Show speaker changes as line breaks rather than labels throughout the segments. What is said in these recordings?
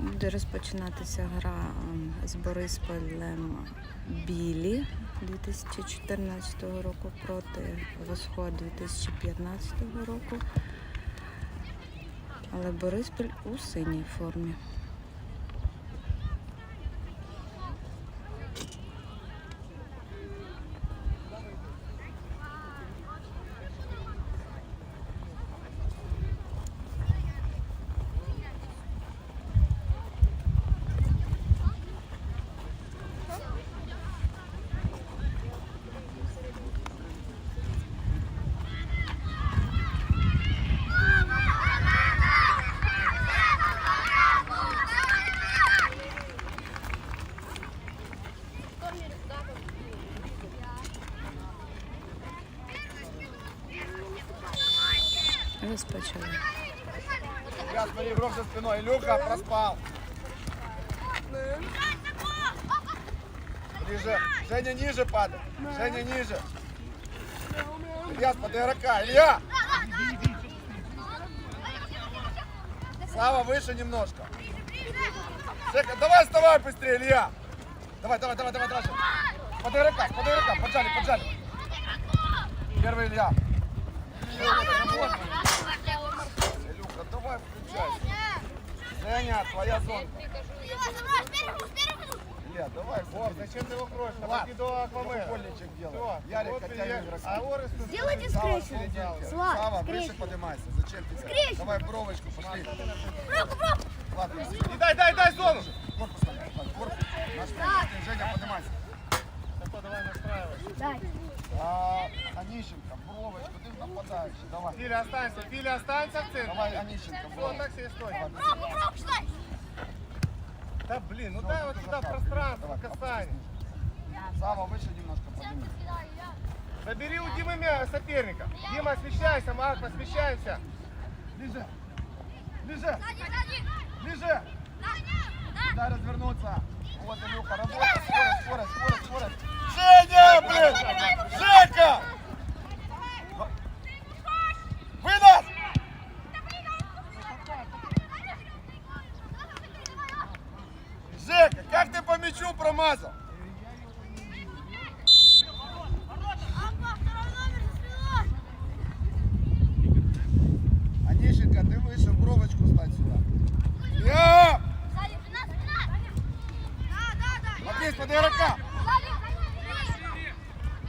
Буде розпочинатися гра ем, з Борисполем Білі 2014 року проти Восход 2015 року. Але Борисполь у синій формі.
Игрок за спиной. Илюха проспал. Ближе. Женя ниже падай. Женя ниже. Илья, под игрока. Илья! Слава выше немножко. Жека, давай вставай быстрее, Илья. Давай, давай, давай, давай, давай. Под игрока, под игрока. Поджали, поджали. Первый Илья. Илюха, давай включайся. Женя, твоя зона. Илья, давай.
Вов, зачем ты его кроешь? Подойди до Аквамена.
Футбольничек делай. Ярик,
вот
оттягивай
Илья.
игрока.
А Орес тут...
Сделайте
Сава, в
скрещивание.
серединке.
Слав,
Сава, выше поднимайся. Зачем тебе?
Скрещивание.
Давай бровочку, пошли. Ладно,
И дай, дай, дай зону!
корпус Корпус. Наш. Женя, поднимайся.
Такой, давай настраивайся.
Дай.
Онищенко, бровочку, ты нападающий. Давай.
Филя, останься, Филя, останься в центре.
Давай, Онищенко,
Все,
бровочку.
так себе стой.
Пробу, пробу, стой.
Да блин, ну
Всё,
дай вот сюда пространство,
Давай,
касание.
Сава, выше немножко подними.
Забери у Димы соперника. Дима, освещайся, Марк, освещаемся.
Ближе. Ближе. Ближе. Дай развернуться. Вот, Илюха, работа, скорость, скорость, скорость, скорость. Женя, блин! Жека! Вынос! Жека, как ты по промазал? Онищенко, ты выше, в бровочку стань сюда. Я! Матвей, под игрока!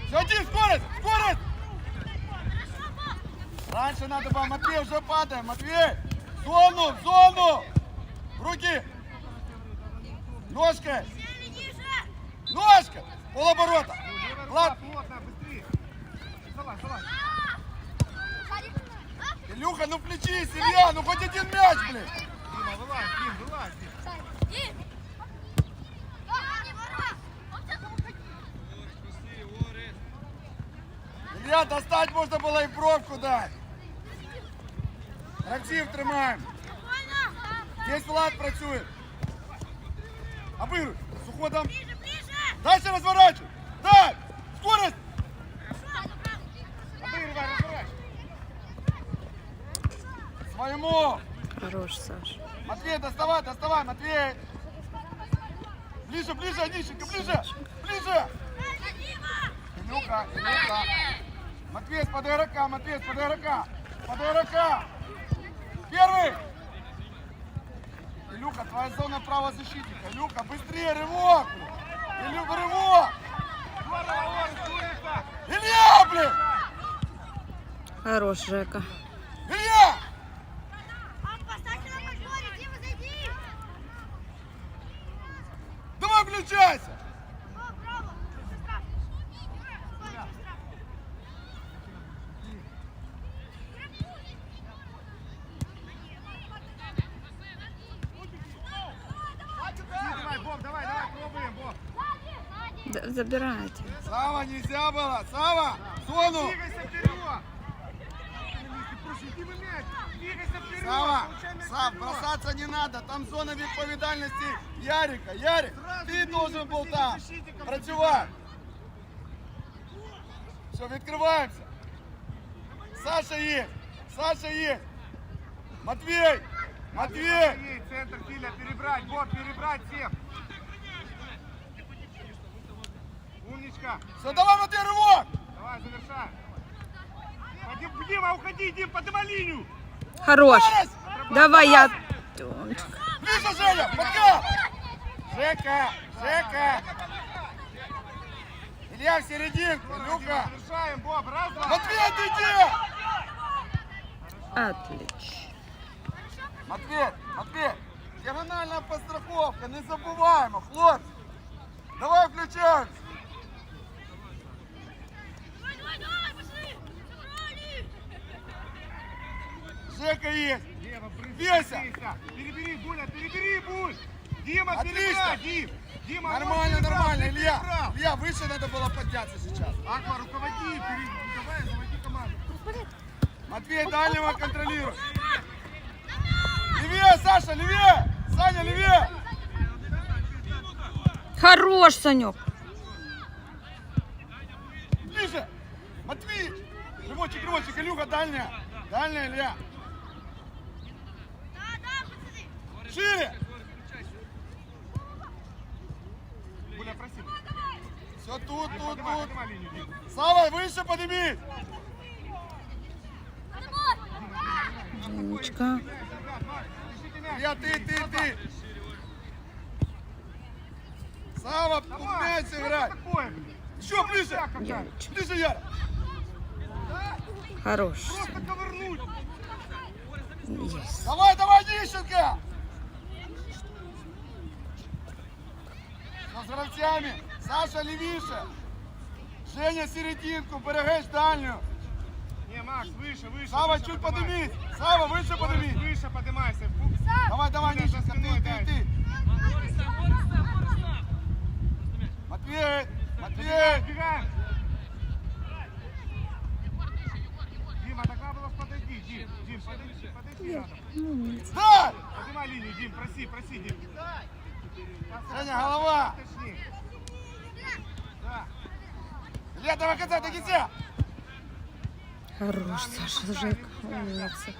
Сади, скорость, скорость! Раньше надо было, Матвей, уже падаем, Матвей! В зону, в зону! Руки! Ножкой! Полоборота! Влад,
Плотно, быстрее. Залазь, залазь.
Илюха, ну включись, Илья, ну хоть один мяч, блин!
Дима, вылазь, Дим, вылазь, Дим.
Илья, достать можно было и бровку дать. Рактив тримаємо. Здесь Влад працює. Обыгрывай. С уходом. Дальше разворачивай. Дай. Скорость.
Обыгрывай, разворачивай.
Своему.
Хорош, Саш.
Матвей, доставай, доставай, Матвей. Ближе, ближе, Онищенко, ближе. Ближе. Илюха, Илюха. Матвей, под игрока, Матвей, под игрока. Под игрока. Первый. Илюха, твоя зона правозащитника. Илюха, быстрее, рывок. Илюха, рывок. Илья, блин.
Хорош, Жека.
Илья. Давай включайся.
Давай, Боб, давай, давай, пробуем, Боб
Д- Забирайте.
Сава, нельзя было. Сава, в зону.
Двигайся вперед. Прошу, иди в мяч. Двигайся вперед.
Сава,
Получай мяч
Сав,
вперед.
бросаться не надо. Там зона відповідальності Ярика. Ярик, ти должен був там працювати. Все, відкриваємося. Саша є. Саша є. Матвій. Матвей!
Ей, Центр, Филя, перебрать, вот, перебрать всех. Умничка.
Все, давай, Матвей, рывок!
Давай, завершай. Дим- Дима, уходи, Дим, поднимай линию.
Хорош. Давай я...
Ближе, Женя! Подкат! Жека! Жека! Илья в серединку! Илюха!
Завершаем, Боб, раз, два.
Матвей, отойди!
Отлично.
Матвей, Матвей, диагональная подстраховка, не забуваємо, хлопці. Давай включаемся. Жека есть.
Дима,
Веся!
Перебери, Буля, перебери, Буль. Дима,
Отлично.
перебирай, Дим. Дима,
Нормально,
перебрал,
нормально, Илья.
перебрал.
Илья, выше надо было подняться сейчас.
Аква, руководи, пере- давай, заводи команду.
Матвей, дальнего контролируй. Левее, Саша, левее! Саня, левее!
Хорош, Санек.
Ближе! Матвей! Рывочек, рывочек, Илюха, дальняя. Дальняя, Илья. Шире!
Буля, проси.
Все тут, тут, тут.
поднимай линию, Дим.
Сава, выше подними!
Мяч.
Илья, ты, ты, ты! Сава, умеет
Всё
играть! Еще ближе! Ближе, Яра!
Хорош.
Просто ковырнуть.
Есть.
Давай, давай, Нищенко! С гравцями! Саша, левіше! Женя, серединку, берегеш дальню!
Не, Макс, выше, выше.
Сава,
выше
чуть
поднимай.
поднимись! Сава, выше
Скорость
поднимись!
Выше поднимайся. Фу.
Давай, давай,
Юля, за
Нищенко,
спиной
ты,
дай.
ты, ты!
Хорош, Саша. Жек. Умница.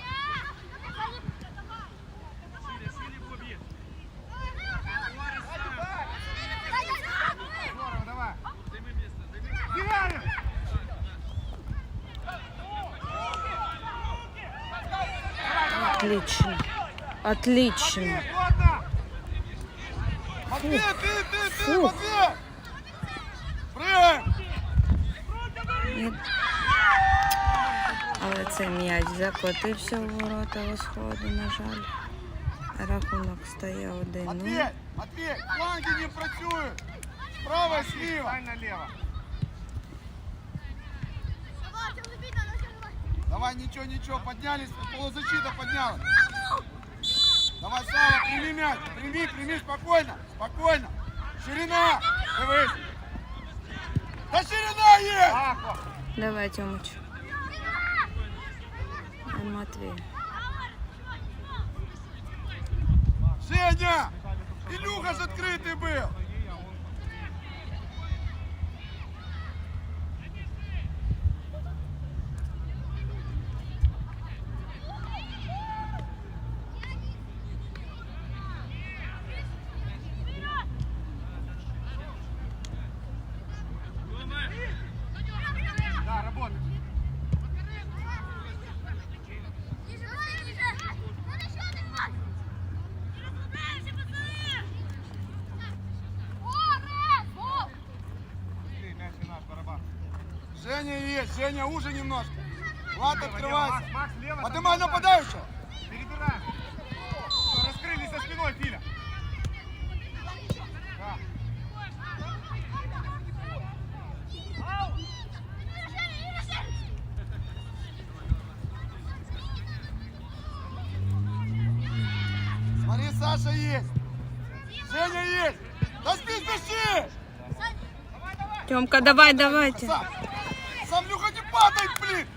Отлично. Отлично.
Матвей, плотно.
Матвей, ты, ты, ты,
Фух.
Матвей! Прыгаем!
Ні. Але цей м'яч закотився в ворота восходу, на жаль. Рахунок стає 1-0.
Матвей, Матвей, фланги не працюють! Справа і сліва!
Стань налево.
Давай, ничего, ничего, поднялись, полузащита поднялась. Давай, Слава, прими мяч, прими, прими, спокойно, спокойно. Ширина, дивись. Да ширина есть!
Аква.
Давай, Тьомыч. А Матвей.
Женя! Илюха ж открытый был!
Да, работай. Быстрее, мяч и наш барабан.
Женя есть, Женя уже немножко. Влад, открывайся.
Макс, Макс, лево.
Поднимай
бросай.
нападающего.
Перебираем. Всё, Раскрылись за спиной, Филя. Да.
Смотри, Саша есть. Женя есть. Да спи, спеши!
Тьомка, давай, давайте.
Сам, сам Люха не падай, блин!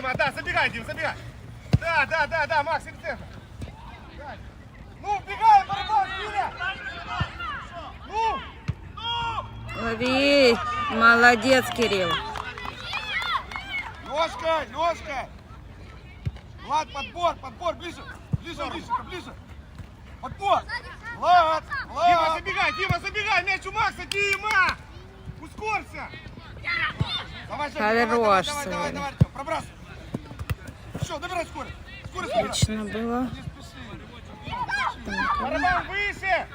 Дима, да, забегай, Дим, забегай. Да, да, да, да, Макс, в центр. Ну, бегай, барабан, Филя. Ну,
Лови. Молодец, Кирилл.
Ножкой, ножкой. Влад, подбор, подбор, ближе. Ближе, Мишенька, ближе. Подбор. Влад,
Дима,
Влад.
забегай, Дима, забегай! Мяч у Макса, Дима! Ускорься!
Давай, Женя, давай, давай,
Хорош,
давай, давай, давай, Артем, пробрасывай. Все, набирай скорость. Скорость набирай.
Отлично было.
Не спеши.
Барабан выше!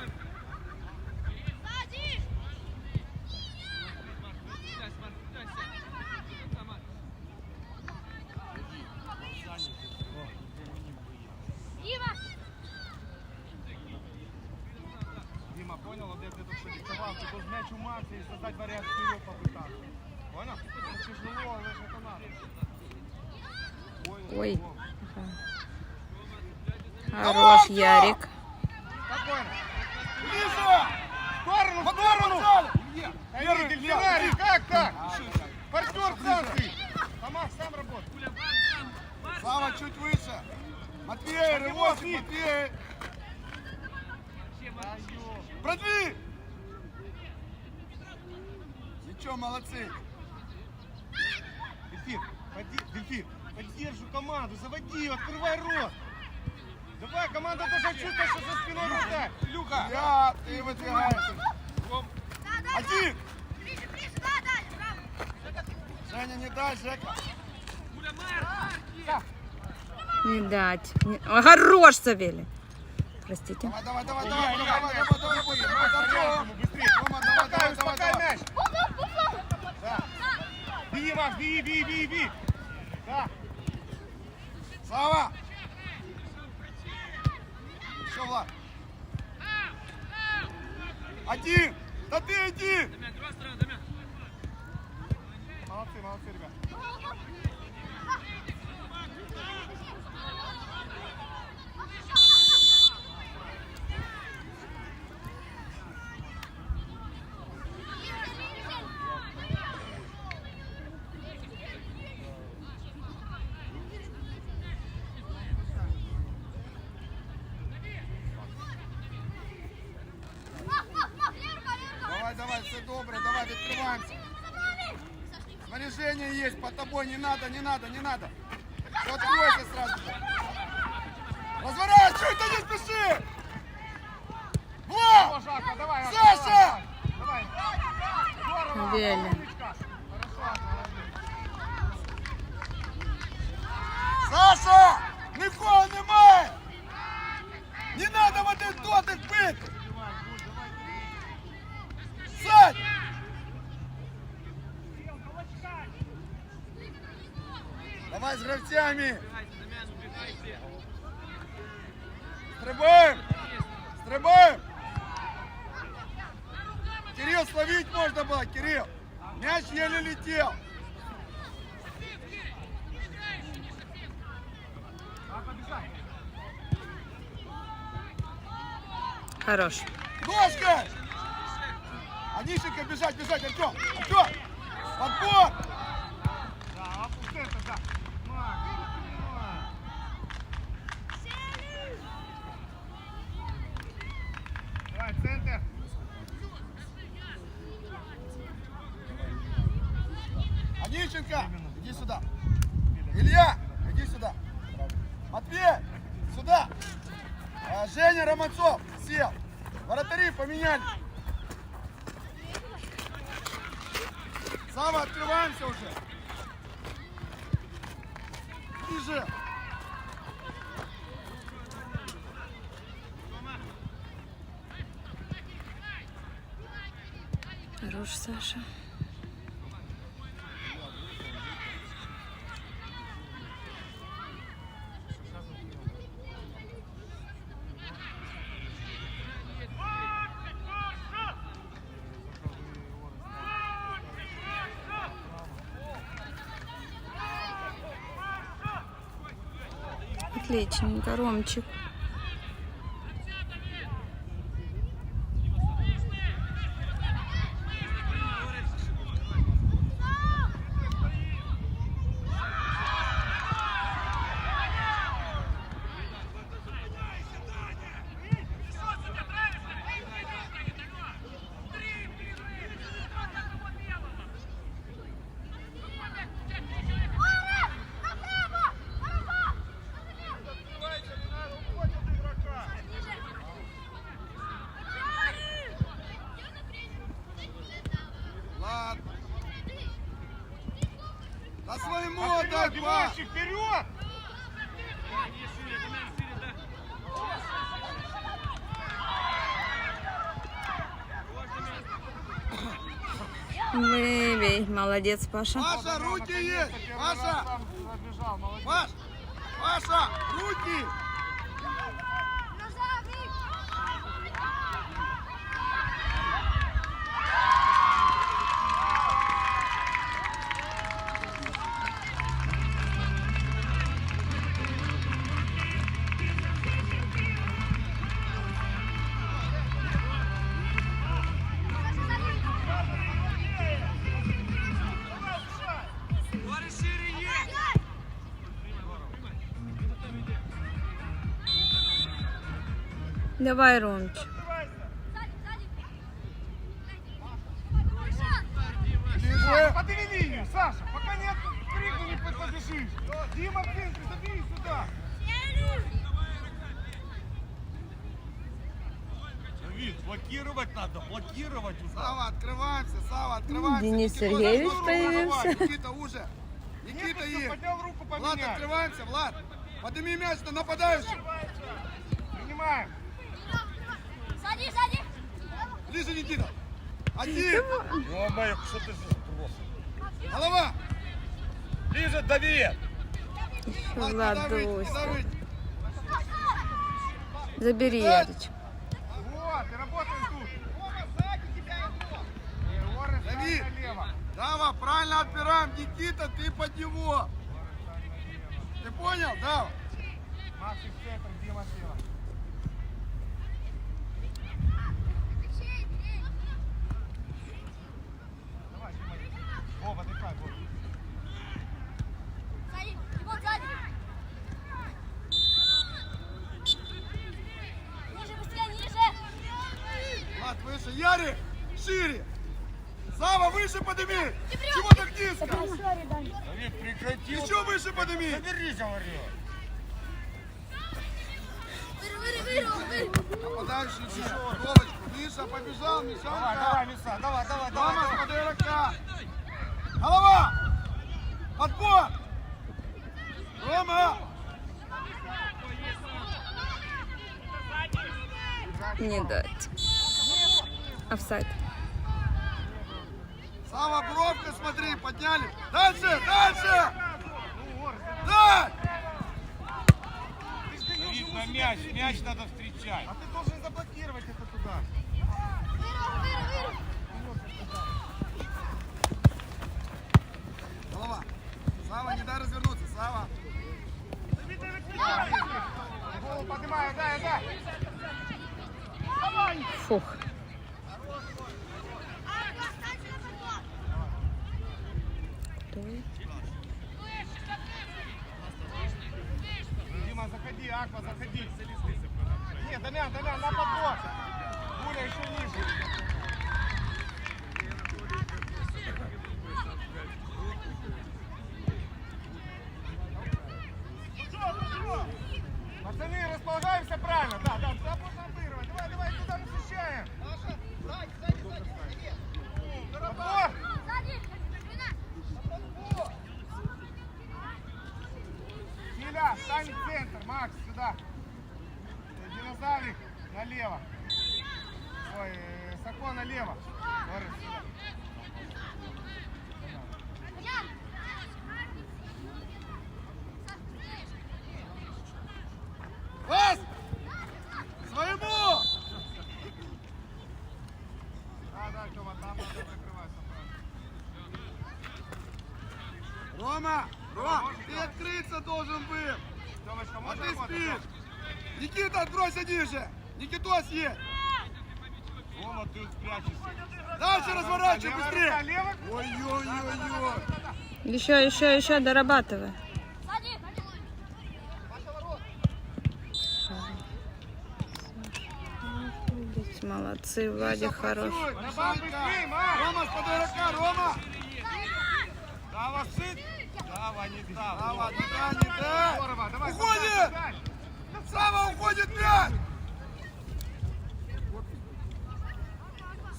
Дима, понял, вот это что диктовал, ты должен мяч у Макса и создать вариант вперед попытаться. Понял? Это тяжело, но это надо. Понял?
Ой.
Давай,
Хорош! Ярик.
Спокойно. В сторону, в сторону! Как так? Партнер сам. А Макс сам работает.
Слава, чуть выше. Матвей,
Вик.
Матвей. Продви. Ничего, молодцы.
Дельфин, поди- Дельфин, поддерживай команду, заводи открывай рот. Давай, команда должна чувствовать, что за спиной вратарь.
Илюха, я, ты выдвигаешься. Один. Женя, не дай, Жека.
Не дать. Не- Хорош, Савелий. Простите.
Давай, давай, давай, давай, давай, давай, давай, давай, давай,
Давай,
давай,
ему быстрее.
Рома, давай, давай, давай, давай.
мяч. Да. Беги, Макс, беги, беги, беги, беги. Да.
Слава. Еще, Влад. Один. Да ты один.
Молодцы, молодцы, ребят.
Давай, давай, все добре, давай, відкриваємося. Снаряжение есть, под тобой, не надо, не надо, не надо. Все, откройся сразу же. Разворачивай, ты не спеши! Влад!
Жака, давай.
Саша!
Молодец.
Саша! Нікого немає! Не надо в один дотик бити! Сядь! Давай з гравцями! Стрибаем! Стрибаем! Кирилл, словить можно было, Кирилл! Мяч еле летел!
Хорош.
Ножкой! Анишенька, бежать, бежать, Артем! Артем! Подбор!
Да, а вот это, да. Макс, Макс. Давай, центр.
Онищенко, иди сюда. Илья, иди сюда. Матвей, сюда. А, Женя Романцов сел. Вратари поменяли. Сава, открываемся уже. Ближе.
Хорош, Саша. Отличненько, Ромчик. Выбей. Молодец, Паша.
Паша, руки есть! Паша! Паша! Руки!
Давай, Ромч.
Подыми линию, Саша, пока нет крика не побежишь. Дима, центре, забери сюда.
Давид, блокировать надо, блокировать уже.
Сава, открываемся! Сава, открываемся!
Денис
Никита,
Сергеевич появился.
Никита, уже! Никита
Никита
есть!
поднял руку,
Влад,
поменяй.
открываемся, Влад! Подними мяч на нападающего!
Принимаем.
Ближе, Никита! Один!
Ё-моё, что ты за?
Голова!
Ближе,
Владусь.
давить.
Забери, Ярич.
Вот, и работаем тут. И Орес
Давид.
налево.
Дава, правильно отбираем. Никита, ты под него. Ты понял, Дава?
Максик в центр, Дима слева. Давай, Дима. Вова, отдыхай, Вова.
Сзади! Димон, сзади! Ниже, быстрее, ниже!
Влад, выше. Ярик, шире. Сава, выше подними. Чего так низко?
Давид, прекрати.
Еще выше подними.
Забери, говорю.
Выры!
Нападающий еще. Головочку. Миша побежал,
Давай,
Мишанка.
давай, Миса, давай, давай, давай.
Рома,
давай.
под игрока. Голова. Отбор. Рома.
Не дать. Офсайд.
Сава, бровка, смотри, подняли. Дальше, дальше.
Не
Давид, на мяч, мяч надо встречать.
А ты должен заблокировать это туда.
Выры, выры!
Голова. Сава, не дай развернуться, Сава.
Голову поднимаю, дай, дай.
Фух.
Дима, заходи, Аква, заходи. Нет, Дамян, Дамян, на подбор. Гуля еще ниже. Пацаны, располагаемся правильно. Да, да, да, можно обыгрывать. Давай, давай, туда мы защищаем. Подбор.
Сзади! Спина!
Филя, стань в центр, Макс, сюда. Динозаврик налево. Ой, э, Сако налево. Борис, сюда.
Ян!
Пас. Своему.
Да, да, Тёма, там надо закрывать.
Рома, Рома, ты открыться должен был.
Тёмочка,
А
можно
ты
работать?
спишь. Никита, отбрось ниже. Никитос есть.
Рома, ты спрячешься.
Дальше разворачивай быстрее. Ой-ой-ой-ой.
Еще, еще, еще дорабатывай. Молодцы, Владик хорош.
Рома, с под игрока, Рома.
Дава, шит. Дава, не дав.
Сава, не
давай.
Уходит. Сава, уходит мяч.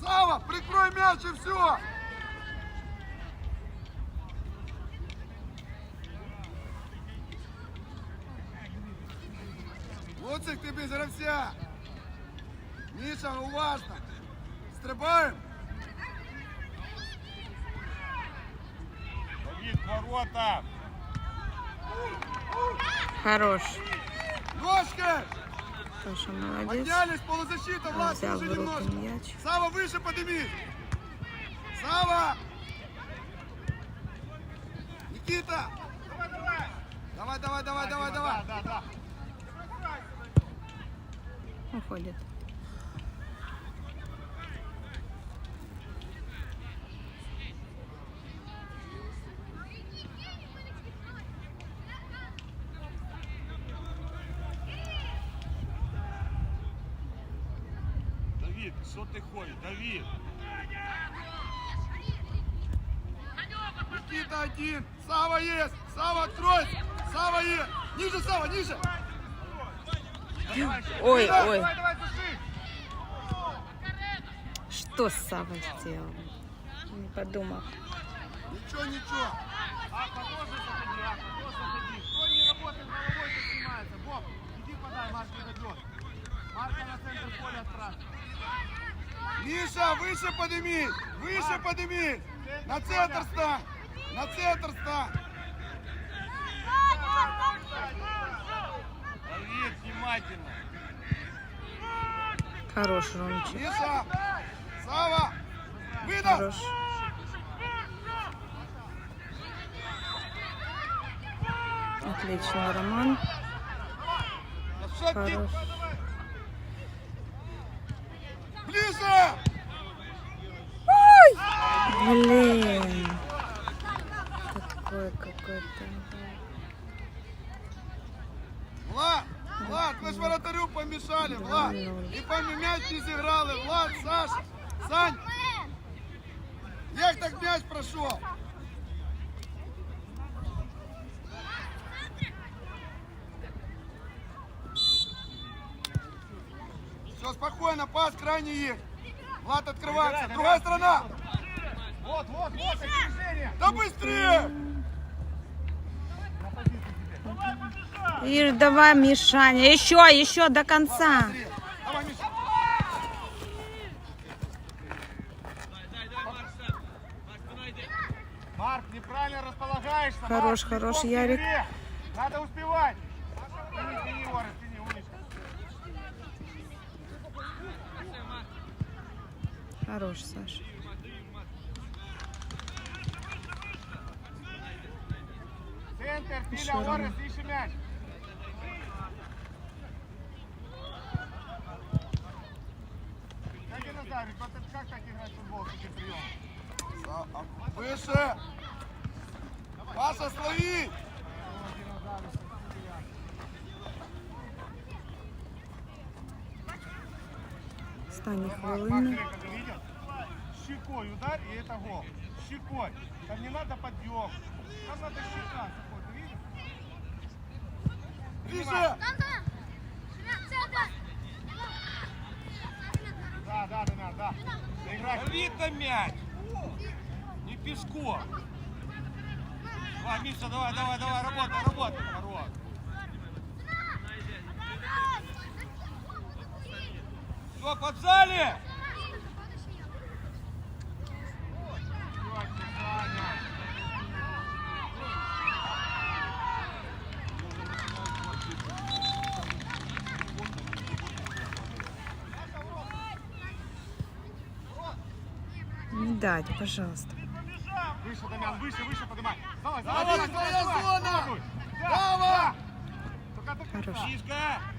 Слава, прикрой мяч и все! Луцик, ты без рався! Миша, ну уважно! Стрибаем!
Давид, ворота!
Хорош!
Ножка!
Саша молодець.
Поднялись, полузащита, Влад,
Взяв руки
немножко.
м'яч.
Сава, выше подними. Сава. Никита.
Давай, давай.
Давай, давай, давай, давай,
Да,
давай.
да, да.
Уходит.
Давид, що ти ходиш? Давид!
Никита один. Сава есть. Сава, откройся. Сава есть. Ниже, Сава, ниже.
Ой,
Давай,
ой.
Давай, давай, души.
Что с Савой сделал? Не подумал.
Ничего, ничего.
Аква тоже заходи, Аква тоже заходи. Кто не работает головой, то снимается. Боб, иди подай, Марк не дойдет. Марка на центр поля отправь.
Миша, выше подними. Выше подними. На центр стань. На центр стань.
Внимательно!
Хорош, Ромчик.
Миша. Сава. Выдох.
Хорош. Отлично, Роман. Хорош.
Ближе.
Блин. Такой какой-то.
Влад, Влад, вы ж вратарю помешали, Влад. И по мяч не сыграли. Влад, Саша, Сань. Як так мяч прошел? Все, крайний есть. Влад открывается. Другая сторона.
Вот, вот, вот, это движение.
Да быстрее!
И давай, Мишаня. Еще, еще до конца.
Давай, Миша.
Марк, неправильно располагаешься.
Хорош,
Марк,
хорош, Ярик.
Надо успевать. Тяни, тяни, Орес, тяни, умничка.
Хорош, Саша.
Центр,
Еще
Филя,
Рома.
Орес, ищи мяч. Как это Назарик, вот это как так играть в футбол с таким приемом?
Выше! Паша, слови!
Стань
Марк, щекой удар и это гол. Щекой. Там не надо подъем. Там надо щека. Ты видишь?
Принимай.
Да, да, да, да,
да. Играй. Мяч. Не пешком. Давай, Миша, давай, давай, давай, работай, работай. Хорош. Все,
поджали! 5, пожалуйста.
Выше, Дамян, выше, выше поднимай. Давай,
давай,
давай,
давай,
давай,
давай,
давай,
давай,
давай, давай,
давай,
давай, давай,